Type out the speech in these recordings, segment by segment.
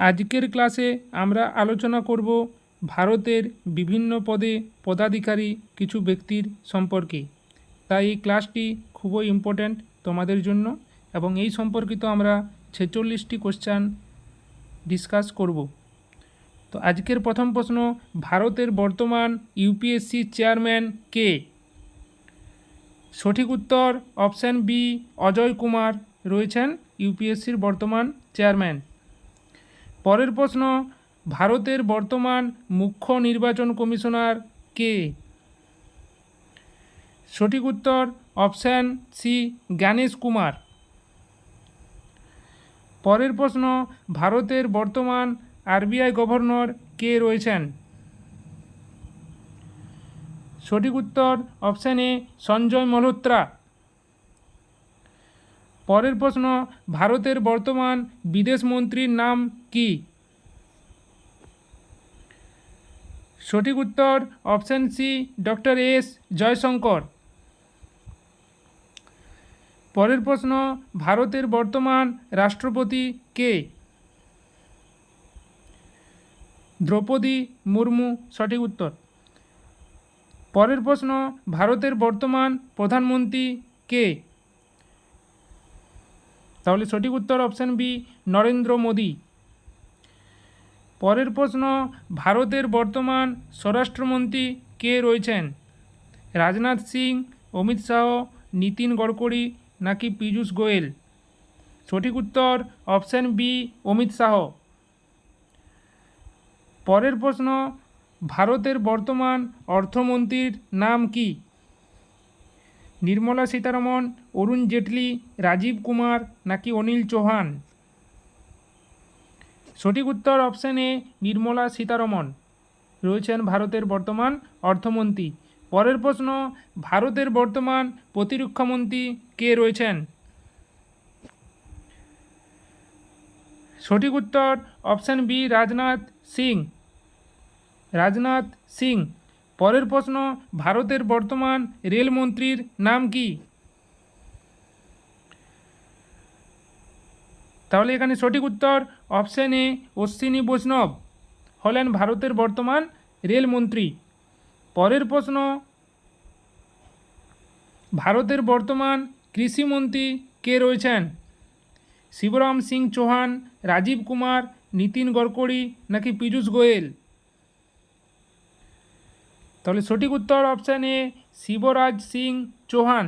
আজকের ক্লাসে আমরা আলোচনা করব ভারতের বিভিন্ন পদে পদাধিকারী কিছু ব্যক্তির সম্পর্কে। তাই এই ক্লাসটি খুবই ইম্পর্ট্যান্ট তোমাদের জন্য এবং এই সম্পর্কিত আমরা ছেচল্লিশটি কোশ্চান ডিসকাস করব। তো আজকের প্রথম প্রশ্ন, ভারতের বর্তমান ইউপিএসসি চেয়ারম্যান কে? সঠিক উত্তর অপশান বি অজয় কুমার রয়েছেন ইউপিএসসির বর্তমান চেয়ারম্যান পরের প্রশ্ন, ভারতের বর্তমান মুখ্য নির্বাচন কমিশনার কে? সঠিক উত্তর, অপশান সি, জ্ঞানেশ কুমার। পরের প্রশ্ন, ভারতের বর্তমান আরবিআই গভর্নর কে রয়েছেন? সঠিক উত্তর, অপশান এ, সঞ্জয় মলহোত্রা। পরের প্রশ্ন, ভারতের বর্তমান বিদেশ মন্ত্রীর নাম কি? সঠিক উত্তর option C, doctor S Jaishankar. পরের প্রশ্ন, ভারতের বর্তমান রাষ্ট্রপতি কে? দ্রৌপদী মুর্মু, সঠিক উত্তর। পরের প্রশ্ন, ভারতের বর্তমান প্রধানমন্ত্রী কে? তাহলে সঠিক উত্তর অপশান বি, নরেন্দ্র মোদী। পরের প্রশ্ন, ভারতের বর্তমান স্বরাষ্ট্রমন্ত্রী কে রয়েছেন? রাজনাথ সিং, অমিত শাহ, নীতিন গডকরি নাকি পীযূষ গোয়েল? সঠিক উত্তর অপশান বি, অমিত শাহ। পরের প্রশ্ন, ভারতের বর্তমান অর্থমন্ত্রীর নাম কি? নির্মলা সীতারমন, অরুণ জেটলি, রাজীব কুমার নাকি অনিল চৌহান? সঠিক উত্তর অপশান এ নির্মলা সীতারমন। রয়েছেন ভারতের বর্তমান অর্থমন্ত্রী। পরের প্রশ্ন, ভারতের বর্তমান প্রতিরক্ষামন্ত্রী কে রয়েছেন? সঠিক উত্তর অপশান বি রাজনাথ সিং। রাজনাথ সিং। পরের প্রশ্ন, ভারতের বর্তমান রেলমন্ত্রীর নাম কি? তাহলে এখানে সঠিক উত্তর অপশান এ অশ্বিনী বৈষ্ণব, হলেন ভারতের বর্তমান রেলমন্ত্রী। পরের প্রশ্ন, ভারতের বর্তমান কৃষিমন্ত্রী কে রয়েছেন? শিবরাম সিং চৌহান, রাজীব কুমার, নীতিন গডকরি নাকি পীযূষ গোয়েল? তাহলে সঠিক উত্তর অপশান এ শিবরাজ সিং চৌহান।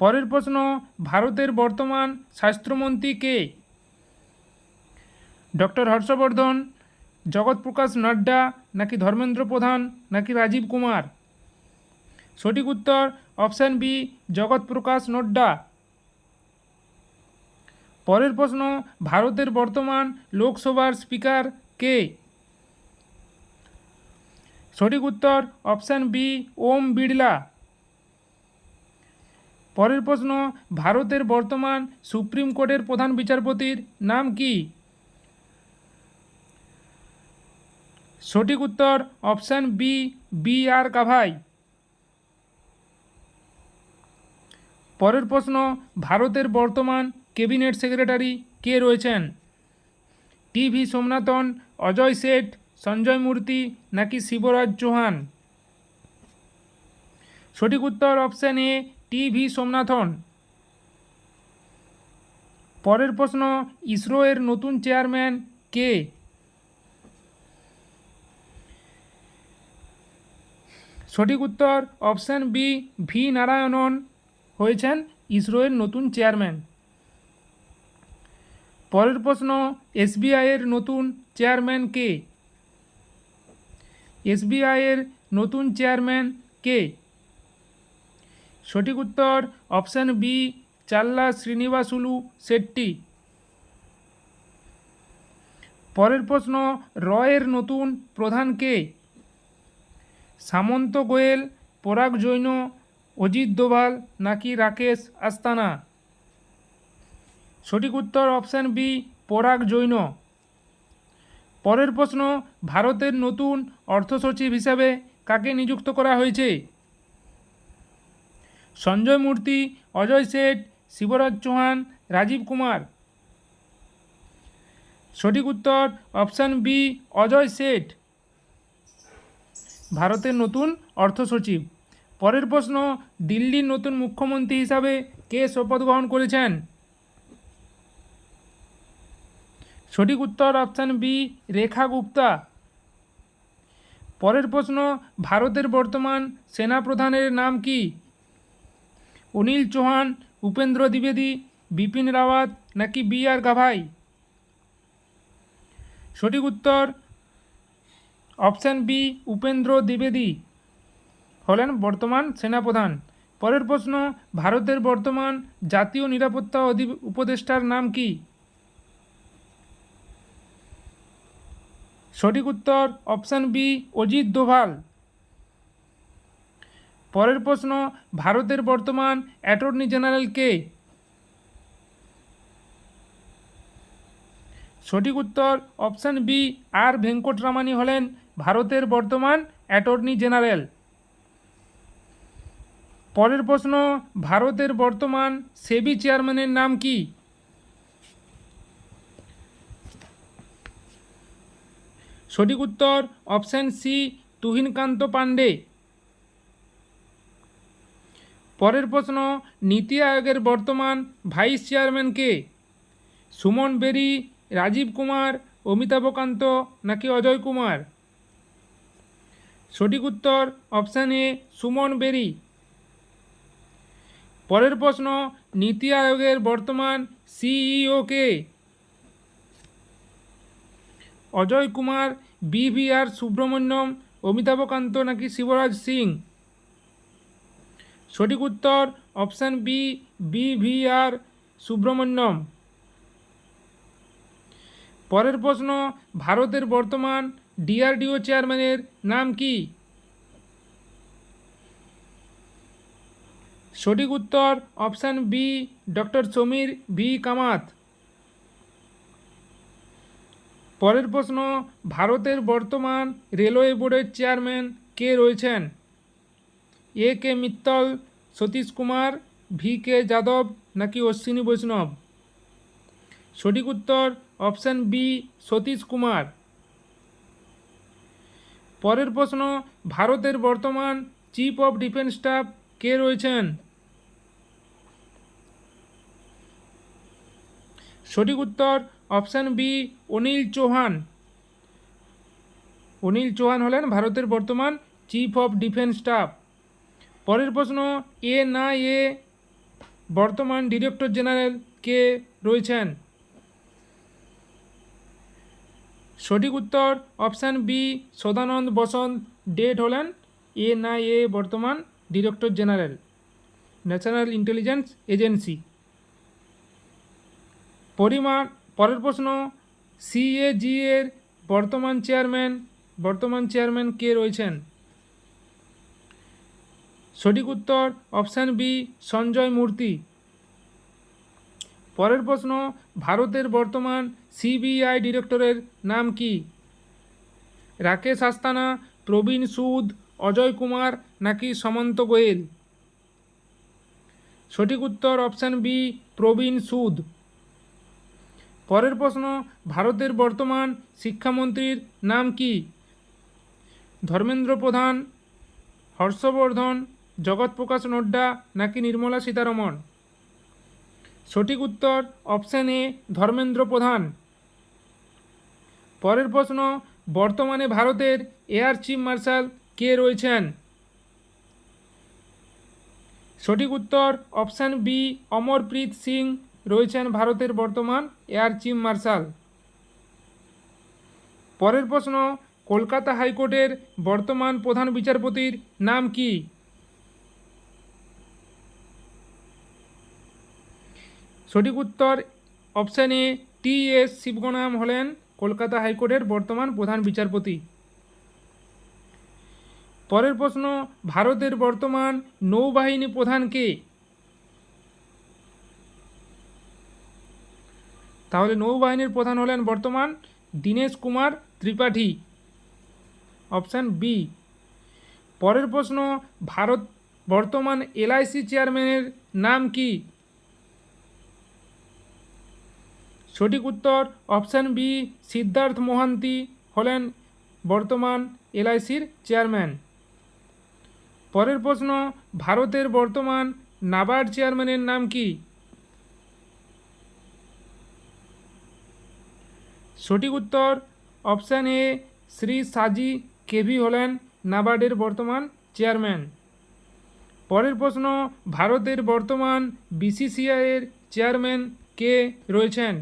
পরের প্রশ্ন, ভারতের বর্তমান স্বাস্থ্যমন্ত্রী কে? ডক্টর হর্ষবর্ধন জগৎপ্রকাশ নাড্ডা, নাকি ধর্মেন্দ্র প্রধান, নাকি রাজীব কুমার? সঠিক উত্তর, অপশান বি জগৎপ্রকাশ নড্ডা। পরের প্রশ্ন, ভারতের বর্তমান লোকসভার স্পিকার কে? সঠিক উত্তর, অপশান বি, ওম বিড়লা। পরের প্রশ্ন, ভারতের বর্তমান সুপ্রিম কোর্টের প্রধান বিচারপতির নাম কি? সঠিক উত্তর option B B R Gavai. পরের প্রশ্ন, ভারতের বর্তমান ক্যাবিনেট সেক্রেটারি কে রয়েছেন? টি ভি সোমনাথন, অজয় শেঠ সঞ্জয় মূর্তি নাকি শিবরাজ চৌহান? সঠিক উত্তর option A T V Somanathan. পরের প্রশ্ন ইসরো এর নতুন চেয়ারম্যান কে? সঠিক উত্তর, অপশান বি, ভি নারায়ণন হয়েছেন ইসরোয়ের নতুন চেয়ারম্যান। পরের প্রশ্ন এসবিআইয়ের নতুন চেয়ারম্যান কে? এসবিআইয়ের নতুন চেয়ারম্যান কে? সঠিক উত্তর অপশান বি, চাল্লা শ্রীনিবাসুলু শেট্টি। পরের প্রশ্ন, রয়ের নতুন প্রধান কে? সামন্ত গোয়েল, পরাগ জৈন, অজিত দোভাল নাকি রাকেশ আস্তানা? সঠিক উত্তর অপশান বি, পরাগ জৈন। পরের প্রশ্ন, ভারতের নতুন অর্থ সচিব হিসাবে কাকে নিযুক্ত করা হয়েছে? সঞ্জয় মূর্তি, অজয় শেঠ শিবরাজ চৌহান, রাজীব কুমার। সঠিক উত্তর অপশান বি, অজয় শেঠ ভারতের নতুন অর্থ সচিব। পরের প্রশ্ন, দিল্লির নতুন মুখ্যমন্ত্রী হিসাবে কে শপথ গ্রহণ করেছেন? সঠিক উত্তর অপশান বি, রেখা গুপ্তা। পরের প্রশ্ন, ভারতের বর্তমান সেনাপ্রধানের নাম কি? অনিল চৌহান, উপেন্দ্র দ্বিবেদী, বিপিন রাওয়াত নাকি বি আর গাভাই? সঠিক উত্তর অপশান বি, উপেন্দ্র দ্বিবেদী। হলেন বর্তমান সেনাপ্রধান। পরের প্রশ্ন, ভারতের বর্তমান জাতীয় নিরাপত্তা উপদেষ্টার নাম কি? সঠিক উত্তর অপশান বি, অজিত দোভাল। পরের প্রশ্ন, ভারতের বর্তমান অ্যাটর্নি জেনারেল কে? সঠিক উত্তর অপশান বি, আর ভেঙ্কটরামানি হলেন ভারতের বর্তমান অ্যাটর্নি জেনারেল। পরের প্রশ্ন, ভারতের বর্তমান সেবি চেয়ারম্যানের নাম কি? সঠিক উত্তর অপশান সি, তুহিনকান্ত পাণ্ডে। পরের প্রশ্ন, নীতি আয়োগের বর্তমান ভাইস চেয়ারম্যান কে? সুমন বেরি, রাজীব কুমার, অমিতাভ কান্ত নাকি অজয় কুমার? সঠিক উত্তর, অপশান এ, সুমন বেরি। পরের প্রশ্ন, নীতি আয়োগের বর্তমান সিইও কে? Ajay Kumar B V R Subrahmanyam, Amitabh Kant নাকি শিবরাজ সিং? সঠিক উত্তর অপশান বি বিভিআর সুব্রমণ্যম। পরের প্রশ্ন, ভারতের বর্তমান ডিআরডিও চেয়ারম্যানের নাম কি? সঠিক উত্তর option B, doctor Sameer V, Kamat. পরের প্রশ্ন, ভারতের বর্তমান রেলওয়ে বোর্ডের চেয়ারম্যান কে রয়েছেন? A K Mittal, Satish Kumar, V K Yadav নাকি অশ্বিনী বৈষ্ণব? সঠিক উত্তর অপশান বি, সতীশ কুমার। পরের প্রশ্ন, ভারতের বর্তমান চিফ অফ ডিফেন্স স্টাফ কে রয়েছেন? সঠিক উত্তর অপশান বি, অনিল চৌহান। অনিল চৌহান হলেন ভারতের বর্তমান চিফ অফ ডিফেন্স স্টাফ। পরের প্রশ্ন, এ না এ বর্তমান ডিরেক্টর জেনারেল কে রয়েছেন? সঠিক উত্তর অপশান বি, সদানন্দ বসন্ত। ডেট হলেন এ না এ বর্তমান director general national intelligence agency পরিমাণ, পরের প্রশ্ন সিএজি এর বর্তমান চেয়ারম্যান বর্তমান চেয়ারম্যান কে রয়েছেন? সঠিক উত্তর অপশান বি, সঞ্জয় মূর্তি। পরের প্রশ্ন, ভারতের বর্তমান সিবিআই ডিরেক্টরের নাম কি? রাকেশ আস্তানা, প্রবীণ সুদ, অজয় কুমার নাকি সমন্ত গোয়েল? সঠিক উত্তর অপশান বি, প্রবীণ সুদ। পরের প্রশ্ন, ভারতের বর্তমান শিক্ষামন্ত্রীর নাম কি? ধর্মেন্দ্র প্রধান, হর্ষবর্ধন জগৎপ্রকাশ নড্ডা নাকি নির্মলা সীতারমণ সঠিক উত্তর অপশান এ, ধর্মেন্দ্র প্রধান। পরের প্রশ্ন, বর্তমানে ভারতের এয়ার চিফ মার্শাল কে রয়েছেন? সঠিক উত্তর অপশান বি, অমরপ্রীত সিং রয়েছেন ভারতের বর্তমান এয়ার চিফ মার্শাল। পরের প্রশ্ন, কলকাতা হাইকোর্টের বর্তমান প্রধান বিচারপতির নাম কি? সঠিক উত্তর অপশান এ টি এস শিবগনাম হলেন কলকাতা হাইকোর্টের বর্তমান প্রধান বিচারপতি। পরের প্রশ্ন, ভারতের বর্তমান নৌবাহিনী প্রধান কে? তাহলে নৌবাহিনীর প্রধান হলেন বর্তমান দীনেশ কুমার ত্রিপাঠী। অপশান বি, পরের প্রশ্ন, ভারত বর্তমান এলআইসি চেয়ারম্যানের নাম কি? সঠিক উত্তর অপশান বি, সিদ্ধার্থ মোহান্তি হলেন বর্তমান এলআইসির চেয়ারম্যান। পরের প্রশ্ন, ভারতের বর্তমান নাবার্ড চেয়ারম্যানের নাম কি? সঠিক উত্তর অপশান এ, শ্রী সাজি কেভি হলেন নাবার্ডের বর্তমান চেয়ারম্যান। পরের প্রশ্ন, ভারতের বর্তমান বিসিসিআইয়ের চেয়ারম্যান কে রয়েছেন?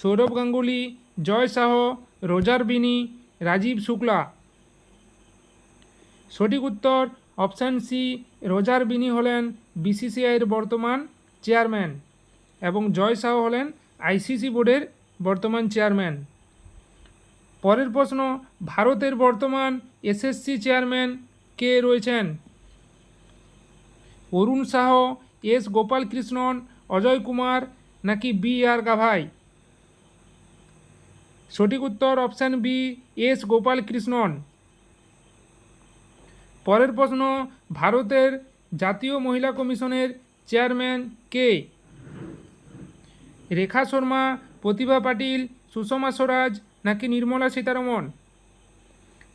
সৌরভ গাঙ্গুলি, জয় শাহ রোজার বিনি, রাজীব শুক্লা। সঠিক উত্তর অপশান সি রোজার বিনি হলেন বিসিসিআইয়ের বর্তমান চেয়ারম্যান এবং জয় শাহ হলেন আইসিসি বোর্ডের বর্তমান চেয়ারম্যান। পরের প্রশ্ন, ভারতের বর্তমান এসএসসি চেয়ারম্যান কে রয়েছেন? অরুণ শাহ এস গোপাল কৃষ্ণন অজয় কুমার নাকি বি আর গাভাই? সঠিক উত্তর option B, S Gopal Krishnan পরের প্রশ্ন, ভারতের জাতীয় মহিলা কমিশনের চেয়ারম্যান কে? রেখা শর্মা, প্রতিভা পাটিল, সুষমা স্বরাজ নাকি নির্মলা সীতারমন?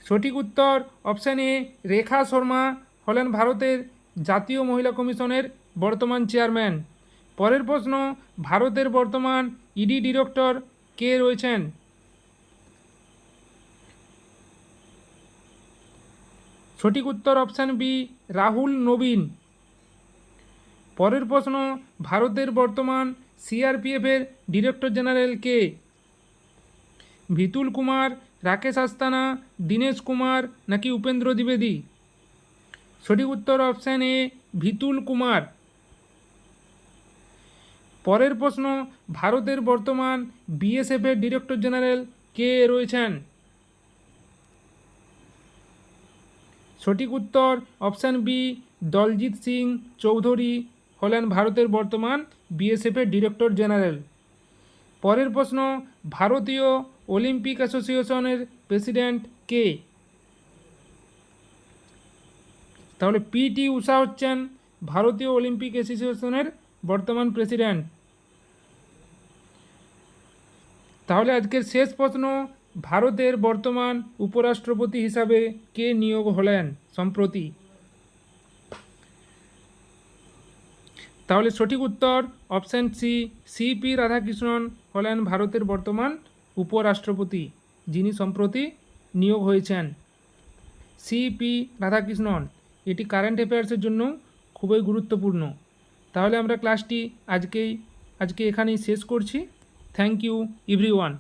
সঠিক উত্তর অপশান এ, রেখা শর্মা হলেন ভারতের জাতীয় মহিলা কমিশনের বর্তমান চেয়ারম্যান। পরের প্রশ্ন, ভারতের বর্তমান ইডি ডিরেক্টর কে রয়েছেন? সঠিক উত্তর অপশান বি রাহুল নবীন। পরের প্রশ্ন, ভারতের বর্তমান সিআরপিএফের ডিরেক্টর জেনারেল কে? ভিতুল কুমার, রাকেশ আস্তানা, দীনেশ কুমার নাকি উপেন্দ্র দ্বিবেদী? সঠিক উত্তর অপশান এ ভিতুল কুমার। পরের প্রশ্ন, ভারতের বর্তমান বিএসএফের ডিরেক্টর জেনারেল কে রয়েছেন? সঠিক উত্তর অপশান বি, দলজিৎ সিং চৌধুরী হলেন ভারতের বর্তমান বিএসএফের ডিরেক্টর জেনারেল। পরের প্রশ্ন, ভারতীয় অলিম্পিক অ্যাসোসিয়েশনের প্রেসিডেন্ট কে? তাহলে পিটি উষা হচ্ছেন ভারতীয় অলিম্পিক অ্যাসোসিয়েশনের বর্তমান প্রেসিডেন্ট। তাহলে আজকের শেষ প্রশ্ন ভারতের বর্তমান উপরাষ্ট্রপতি হিসাবে কে নিয়োগ হলেন সম্প্রতি? তাহলে সঠিক উত্তর অপশান সি, সিপি রাধাকৃষ্ণন হলেন ভারতের বর্তমান উপরাষ্ট্রপতি, যিনি সম্প্রতি নিয়োগ হয়েছেন। সিপি রাধাকৃষ্ণন, এটি কারেন্ট অ্যাফেয়ার্সের জন্য খুবই গুরুত্বপূর্ণ। তাহলে আমরা ক্লাসটি আজকেই, আজকে এখানেই শেষ করছি। Thank you everyone